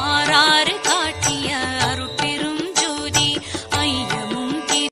ஆரா